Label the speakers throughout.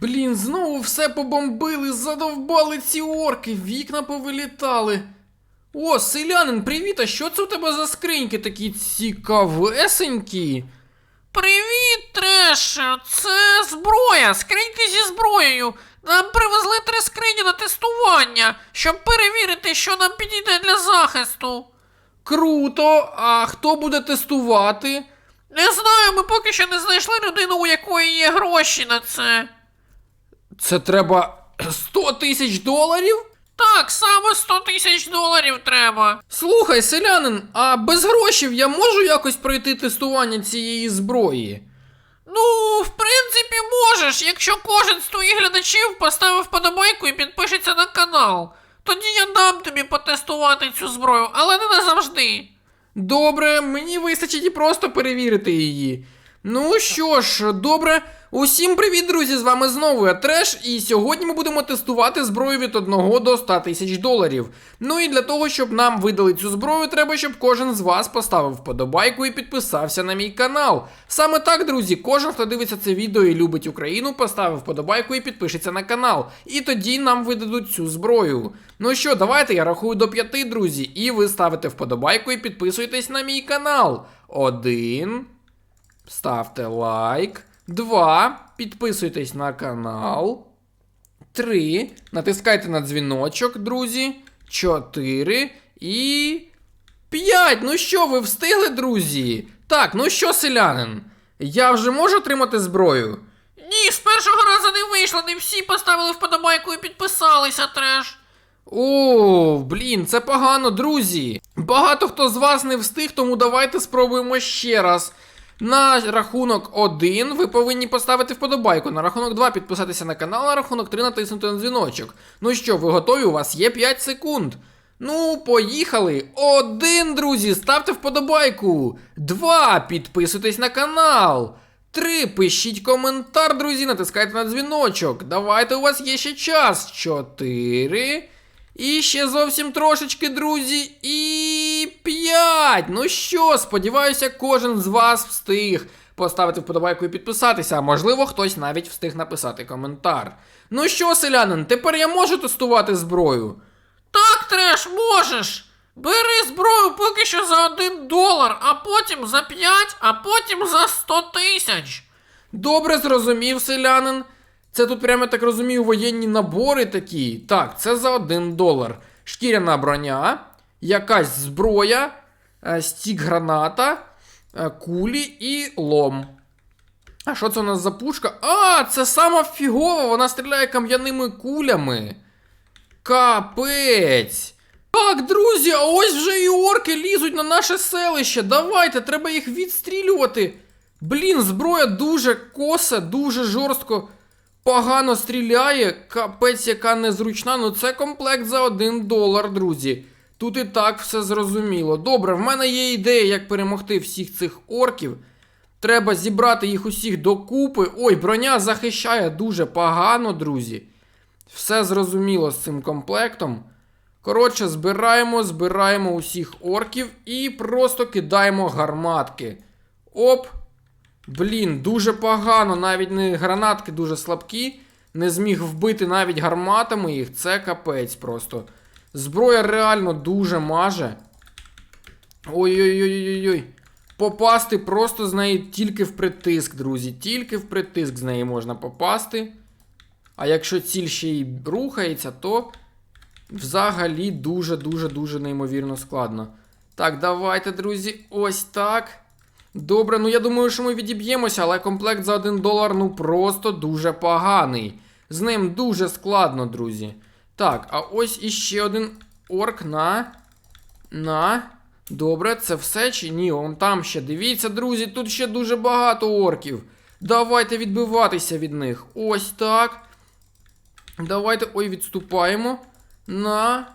Speaker 1: Блін, знову все побомбили, задовбали ці орки, вікна повилітали. О, селянин, привіт! А що це у тебе за скриньки такі цікавесенькі?
Speaker 2: Привіт, Треш! Це зброя, скриньки зі зброєю. Нам привезли три скрині на тестування, щоб перевірити, що нам підійде для захисту.
Speaker 1: Круто! А хто буде тестувати?
Speaker 2: Не знаю, ми поки що не знайшли людину, у якої є гроші на це.
Speaker 1: Це треба 100 тисяч доларів?
Speaker 2: Так, саме 100 тисяч доларів треба.
Speaker 1: Слухай, селянин, а без грошей я можу якось пройти тестування цієї зброї?
Speaker 2: Ну, в принципі, можеш, якщо кожен з твоїх глядачів поставив вподобайку і підпишеться на канал. Тоді я дам тобі потестувати цю зброю, але не назавжди.
Speaker 1: Добре, мені вистачить і просто перевірити її. Ну що ж, добре. Усім привіт, друзі! З вами знову я Треш, і сьогодні ми будемо тестувати зброю від 1 до 100 тисяч доларів. Ну і для того, щоб нам видали цю зброю, треба, щоб кожен з вас поставив вподобайку і підписався на мій канал. Саме так, друзі, кожен, хто дивиться це відео і любить Україну, поставив вподобайку і підпишеться на канал. І тоді нам видадуть цю зброю. Ну що, давайте я рахую до п'яти, друзі, і ви ставите вподобайку і підписуєтесь на мій канал. Один. Ставте лайк. Два. Підписуйтесь на канал. Три. Натискайте на дзвіночок, друзі. Чотири. І. П'ять. Ну що, ви встигли, друзі? Так, ну що, селянин? Я вже можу отримати зброю?
Speaker 2: Ні, з першого разу не вийшло, не всі поставили вподобайку і підписалися, треш.
Speaker 1: О, блін, це погано, друзі. Багато хто з вас не встиг, тому давайте спробуємо ще раз. На рахунок 1 ви повинні поставити вподобайку. На рахунок 2 підписатися на канал, на рахунок 3 натиснути на дзвіночок. Ну що, ви готові? У вас є 5 секунд. Ну, поїхали. Один, друзі, ставте вподобайку. Два. Підписуйтесь на канал. Три. Пишіть коментар, друзі, натискайте на дзвіночок. Давайте у вас є ще час. Чотири. І ще зовсім трошечки, друзі. І п'ять. Ну що, сподіваюся, кожен з вас встиг поставити вподобайку і підписатися, а можливо, хтось навіть встиг написати коментар. Ну що, селянин, тепер я можу тестувати зброю?
Speaker 2: Так, треш, можеш. Бери зброю поки що за 1 долар, а потім за 5, а потім за 100 тисяч.
Speaker 1: Добре зрозумів, селянин. Це тут прямо так розумію, воєнні набори такі. Так, це за 1 долар. Шкіряна броня, якась зброя, е, стік граната, е, кулі і лом. А що це у нас за пушка? А, це сама фігова, вона стріляє кам'яними кулями. Капець. Так, друзі, а ось вже і орки лізуть на наше селище. Давайте, треба їх відстрілювати. Блін, зброя дуже коса, дуже жорстко, погано стріляє. Капець, яка незручна. Ну це комплект за 1 долар, друзі. Тут і так все зрозуміло. Добре, в мене є ідея, як перемогти всіх цих орків. Треба зібрати їх усіх докупи. Ой, броня захищає дуже погано, друзі. Все зрозуміло з цим комплектом. Коротше, збираємо, збираємо усіх орків і просто кидаємо гарматки. Оп. Блін, дуже погано, навіть не гранатки дуже слабкі. Не зміг вбити навіть гарматами їх. Це капець просто. Зброя реально дуже маже. Ой-ой-ой-ой-ой. Попасти просто з неї тільки впритиск, друзі. Тільки впритиск з неї можна попасти. А якщо ціль ще й рухається, то взагалі дуже-дуже-дуже неймовірно складно. Так, давайте, друзі, ось так. Добре, ну я думаю, що ми відіб'ємося, але комплект за 1 долар ну просто дуже поганий. З ним дуже складно, друзі. Так, а ось іще один орк на. На. Добре, це все чи ні? Он там ще. Дивіться, друзі, тут ще дуже багато орків. Давайте відбиватися від них. Ось так. Давайте. Ой, відступаємо. На.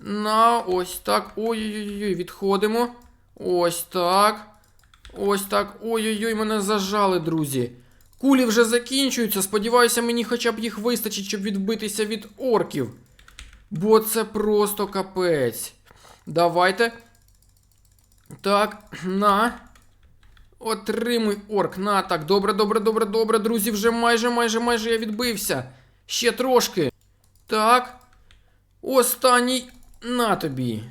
Speaker 1: На, ось так. Ой-ой-ой, відходимо. Ось так. Ось так. Ой-ой-ой, мене зажали, друзі. Кулі вже закінчуються. Сподіваюся, мені хоча б їх вистачить, щоб відбитися від орків. Бо це просто капець. Давайте. Так, на. Отримуй орк. На, так, добре, добре, добре, добре, друзі, вже майже, майже, майже я відбився. Ще трошки. Так. Останній. На тобі.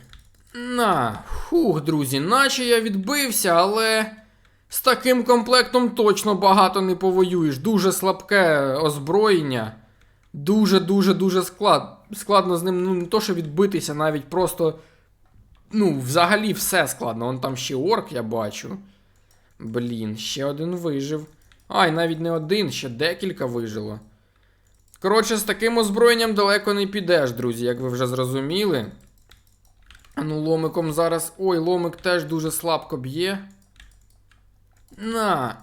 Speaker 1: На. Фух, друзі, наче я відбився, але. З таким комплектом точно багато не повоюєш. Дуже слабке озброєння. Дуже, дуже, склад... складно з ним. Ну, не то, що відбитися, навіть просто. Ну, взагалі все складно. Вон там ще орк, я бачу. Блін, ще один вижив. Ай, навіть не один, ще декілька вижило. Коротше, з таким озброєнням далеко не підеш, друзі, як ви вже зрозуміли. Ну, ломиком зараз. Ой, ломик теж дуже слабко б'є. На.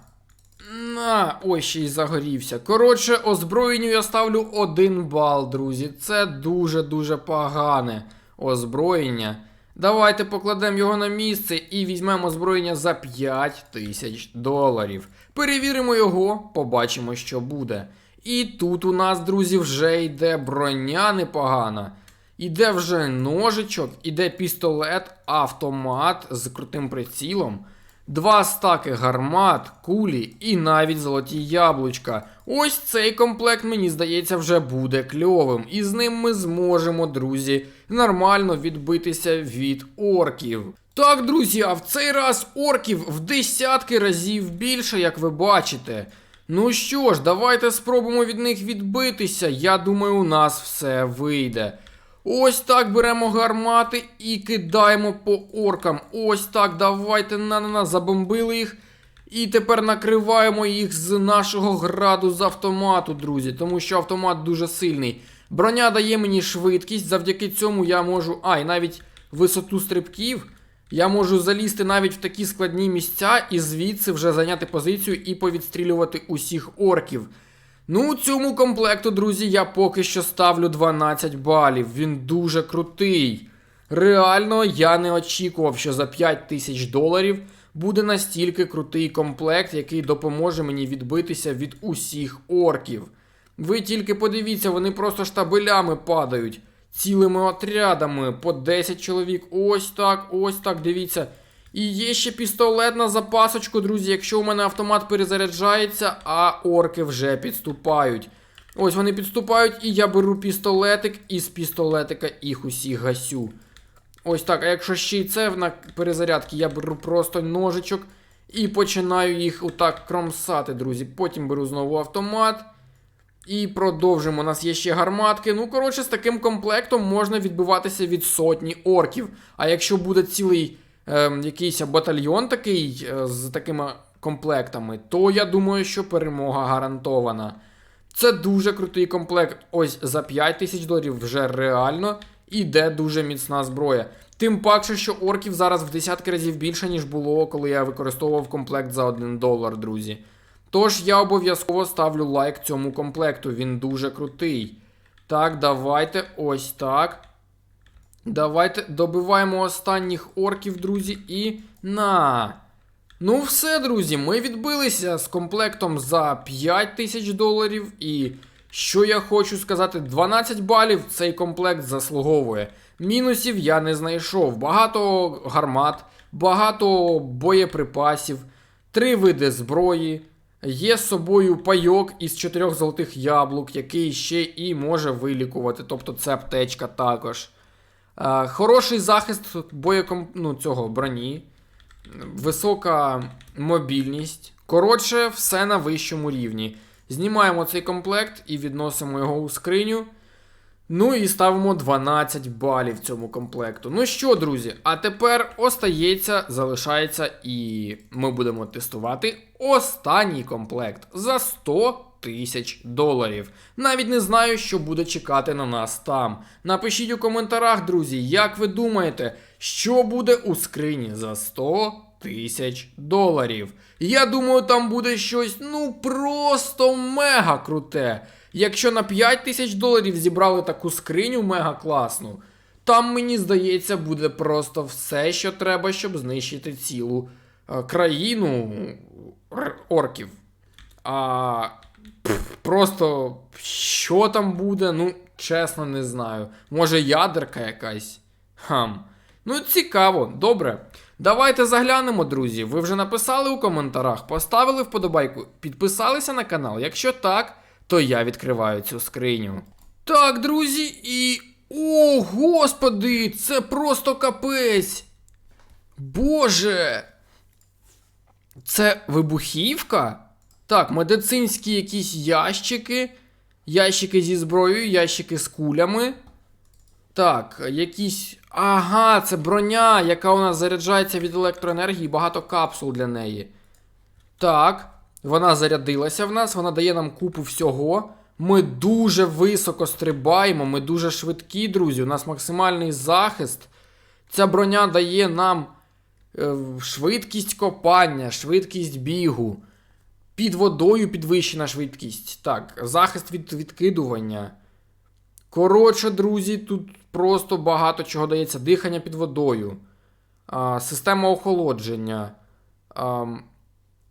Speaker 1: На. Ой, ще й загорівся. Коротше, озброєнню я ставлю один бал, друзі. Це дуже-дуже погане озброєння. Давайте покладемо його на місце і візьмемо озброєння за 5 тисяч доларів. Перевіримо його, побачимо, що буде. І тут у нас, друзі, вже йде броня непогана. Іде вже ножичок, іде пістолет, автомат з крутим прицілом. Два стаки гармат, кулі і навіть золоті яблучка. Ось цей комплект, мені здається, вже буде кльовим. І з ним ми зможемо, друзі, нормально відбитися від орків. Так, друзі, а в цей раз орків в десятки разів більше, як ви бачите. Ну що ж, давайте спробуємо від них відбитися. Я думаю, у нас все вийде. Ось так беремо гармати і кидаємо по оркам. Ось так, давайте на на на забомбили їх. І тепер накриваємо їх з нашого граду з автомату, друзі, тому що автомат дуже сильний. Броня дає мені швидкість, завдяки цьому я можу. А, і навіть висоту стрибків. Я можу залізти навіть в такі складні місця і звідси вже зайняти позицію і повідстрілювати усіх орків. Ну, цьому комплекту, друзі, я поки що ставлю 12 балів. Він дуже крутий. Реально, я не очікував, що за 5 тисяч доларів буде настільки крутий комплект, який допоможе мені відбитися від усіх орків. Ви тільки подивіться, вони просто штабелями падають, цілими отрядами, по 10 чоловік. Ось так, ось так, дивіться. І є ще пістолет на запасочку, друзі, якщо у мене автомат перезаряджається, а орки вже підступають. Ось вони підступають, і я беру пістолетик, і з пістолетика їх усіх гасю. Ось так, а якщо ще й це на перезарядці, я беру просто ножичок і починаю їх отак кромсати, друзі. Потім беру знову автомат. І продовжимо. У нас є ще гарматки. Ну, коротше, з таким комплектом можна відбиватися від сотні орків. А якщо буде цілий е, якийсь батальйон такий е, з такими комплектами, то я думаю, що перемога гарантована. Це дуже крутий комплект. Ось за 5 тисяч доларів вже реально іде дуже міцна зброя. Тим паче, що орків зараз в десятки разів більше, ніж було, коли я використовував комплект за 1 долар, друзі. Тож я обов'язково ставлю лайк цьому комплекту, він дуже крутий. Так, давайте ось так. Давайте добиваємо останніх орків, друзі, і на. Ну, все, друзі, ми відбилися з комплектом за 5 тисяч доларів. І що я хочу сказати, 12 балів цей комплект заслуговує. Мінусів я не знайшов. Багато гармат, багато боєприпасів, три види зброї. Є з собою пайок із чотирьох золотих яблук, який ще і може вилікувати, тобто це аптечка також. Е, хороший захист боєком... ну, цього броні, висока мобільність. Коротше, все на вищому рівні. Знімаємо цей комплект і відносимо його у скриню. Ну і ставимо 12 балів цьому комплекту. Ну що, друзі, а тепер остається, залишається, і ми будемо тестувати останній комплект за 100 тисяч доларів. Навіть не знаю, що буде чекати на нас там. Напишіть у коментарях, друзі, як ви думаєте, що буде у скрині за 100 тисяч доларів. Я думаю, там буде щось ну просто мега круте. Якщо на 5 тисяч доларів зібрали таку скриню мега класну, там, мені здається, буде просто все, що треба, щоб знищити цілу е, країну орків. А просто що там буде, ну, чесно, не знаю. Може, ядерка якась? Хам. Ну, цікаво, добре. Давайте заглянемо, друзі. Ви вже написали у коментарях, поставили вподобайку, підписалися на канал. Якщо так, то я відкриваю цю скриню. Так, друзі, і. О, господи! Це просто капець! Боже! Це вибухівка? Так, медицинські якісь ящики. Ящики зі зброєю, ящики з кулями. Так, якісь. Ага, це броня, яка у нас заряджається від електроенергії, багато капсул для неї. Так, вона зарядилася в нас, вона дає нам купу всього. Ми дуже високо стрибаємо, ми дуже швидкі, друзі. У нас максимальний захист. Ця броня дає нам е, швидкість копання, швидкість бігу. Під водою підвищена швидкість. Так, захист від відкидування. Коротше, друзі, тут просто багато чого дається. Дихання під водою. А, система охолодження. Ам,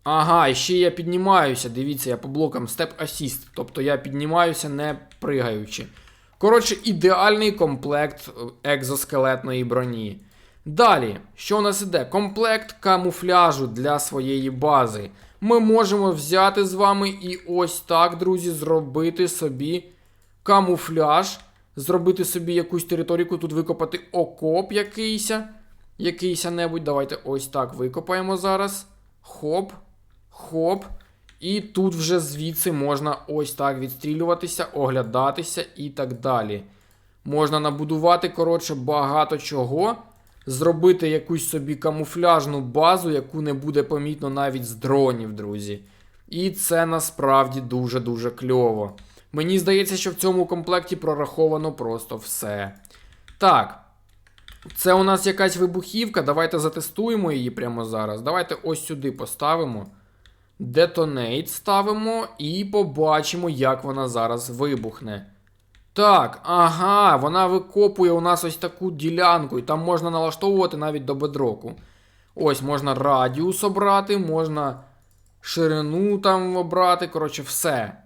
Speaker 1: ага, і ще я піднімаюся. Дивіться, я по блокам Step Assist. Тобто я піднімаюся не пригаючи. Коротше, ідеальний комплект е, екзоскелетної броні. Далі, що у нас іде? Комплект камуфляжу для своєї бази. Ми можемо взяти з вами і ось так, друзі, зробити собі камуфляж, зробити собі якусь територію, тут викопати окоп якийсь. Якийсь небудь. Давайте ось так викопаємо зараз. Хоп, хоп. І тут вже звідси можна ось так відстрілюватися, оглядатися і так далі. Можна набудувати, коротше, багато чого. Зробити якусь собі камуфляжну базу, яку не буде помітно навіть з дронів, друзі. І це насправді дуже-дуже кльово. Мені здається, що в цьому комплекті прораховано просто все. Так. Це у нас якась вибухівка. Давайте затестуємо її прямо зараз. Давайте ось сюди поставимо. Детонейт ставимо і побачимо, як вона зараз вибухне. Так, ага, вона викопує у нас ось таку ділянку, і там можна налаштовувати навіть до бедроку. Ось можна радіус обрати, можна ширину там обрати, коротше, все.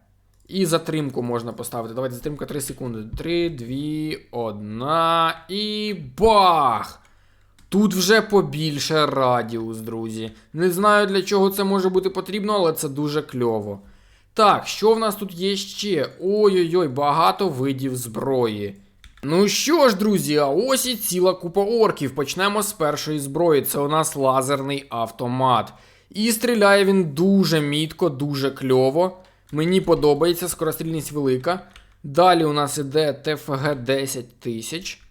Speaker 1: І затримку можна поставити. Давайте затримка 3 секунди. 3, 2, 1 і бах! Тут вже побільше радіус, друзі. Не знаю для чого це може бути потрібно, але це дуже кльово. Так, що в нас тут є ще? Ой-ой-ой, багато видів зброї. Ну що ж, друзі, а ось і ціла купа орків. Почнемо з першої зброї. Це у нас лазерний автомат. І стріляє він дуже мітко, дуже кльово. Мені подобається, скорострільність велика. Далі у нас іде ТФГ 10 тисяч.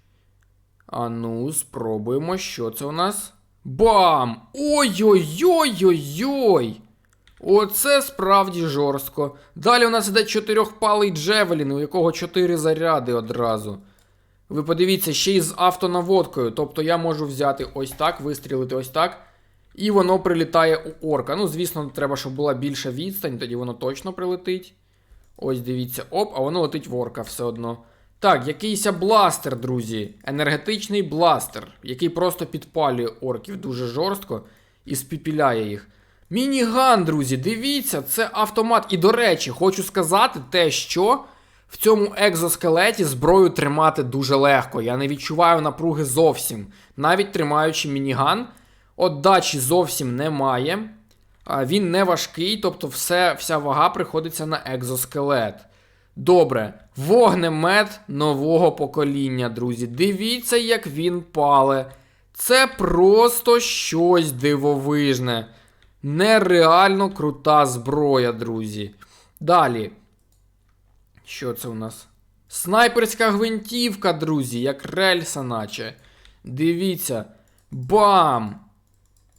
Speaker 1: А ну, спробуємо, що це у нас. Бам! Ой-ой-ой-ой-ой! Оце справді жорстко. Далі у нас іде чотирьохпалий Джевелін, у якого чотири заряди одразу. Ви подивіться, ще й з автонаводкою. Тобто я можу взяти ось так, вистрілити ось так. І воно прилітає у орка. Ну, звісно, треба, щоб була більша відстань, тоді воно точно прилетить. Ось дивіться, оп, а воно летить в орка все одно. Так, якийсь бластер, друзі. Енергетичний бластер, який просто підпалює орків дуже жорстко і спіпіляє їх. Мініган, друзі, дивіться, це автомат. І до речі, хочу сказати те, що в цьому екзоскелеті зброю тримати дуже легко. Я не відчуваю напруги зовсім. Навіть тримаючи мініган, отдачі зовсім немає. Він не важкий, тобто все, вся вага приходиться на екзоскелет. Добре, вогнемет нового покоління, друзі. Дивіться, як він пале. Це просто щось дивовижне. Нереально крута зброя, друзі. Далі. Що це у нас? Снайперська гвинтівка, друзі, як рельса, наче. Дивіться. Бам!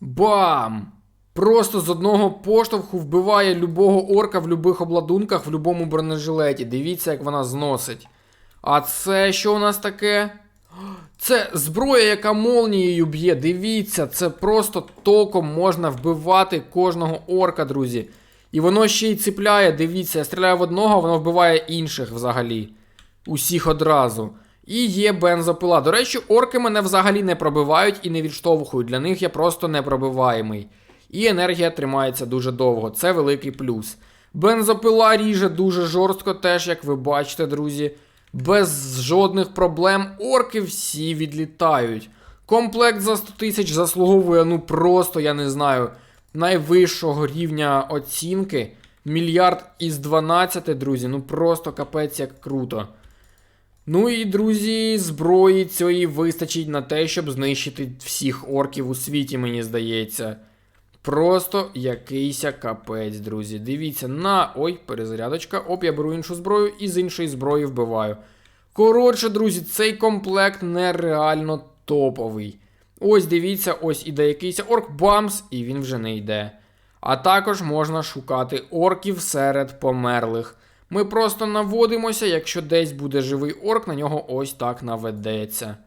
Speaker 1: Бам! Просто з одного поштовху вбиває любого орка в любих обладунках, в любому бронежилеті. Дивіться, як вона зносить. А це що у нас таке? Це зброя, яка молнією б'є. Дивіться, це просто током можна вбивати кожного орка, друзі. І воно ще й ціпляє, дивіться, я стріляю в одного, воно вбиває інших взагалі. Усіх одразу. І є бензопила. До речі, орки мене взагалі не пробивають і не відштовхують. Для них я просто непробиваємий. І енергія тримається дуже довго. Це великий плюс. Бензопила ріже дуже жорстко, теж, як ви бачите, друзі. Без жодних проблем орки всі відлітають. Комплект за 100 тисяч заслуговує, ну просто, я не знаю, найвищого рівня оцінки. Мільярд із 12, друзі. Ну просто капець як круто. Ну і, друзі, зброї цієї вистачить на те, щоб знищити всіх орків у світі, мені здається. Просто якийсь капець, друзі. Дивіться на. Ой, перезарядочка. Оп, я беру іншу зброю і з іншої зброї вбиваю. Коротше, друзі, цей комплект нереально топовий. Ось дивіться, ось іде якийсь орк бамс, і він вже не йде. А також можна шукати орків серед померлих. Ми просто наводимося, якщо десь буде живий орк, на нього ось так наведеться.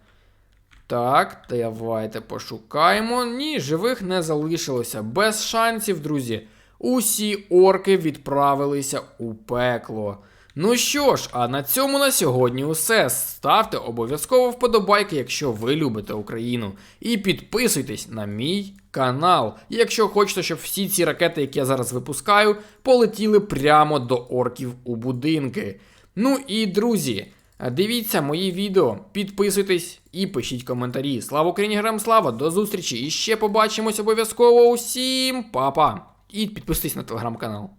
Speaker 1: Так, давайте пошукаємо. Ні, живих не залишилося. Без шансів, друзі. Усі орки відправилися у пекло. Ну що ж, а на цьому на сьогодні усе. Ставте обов'язково вподобайки, якщо ви любите Україну. І підписуйтесь на мій канал, якщо хочете, щоб всі ці ракети, які я зараз випускаю, полетіли прямо до орків у будинки. Ну і друзі. Дивіться мої відео, підписуйтесь і пишіть коментарі. Слава Україні, грам слава! До зустрічі! І ще побачимось обов'язково усім, па-па! І підписуйтесь на телеграм-канал.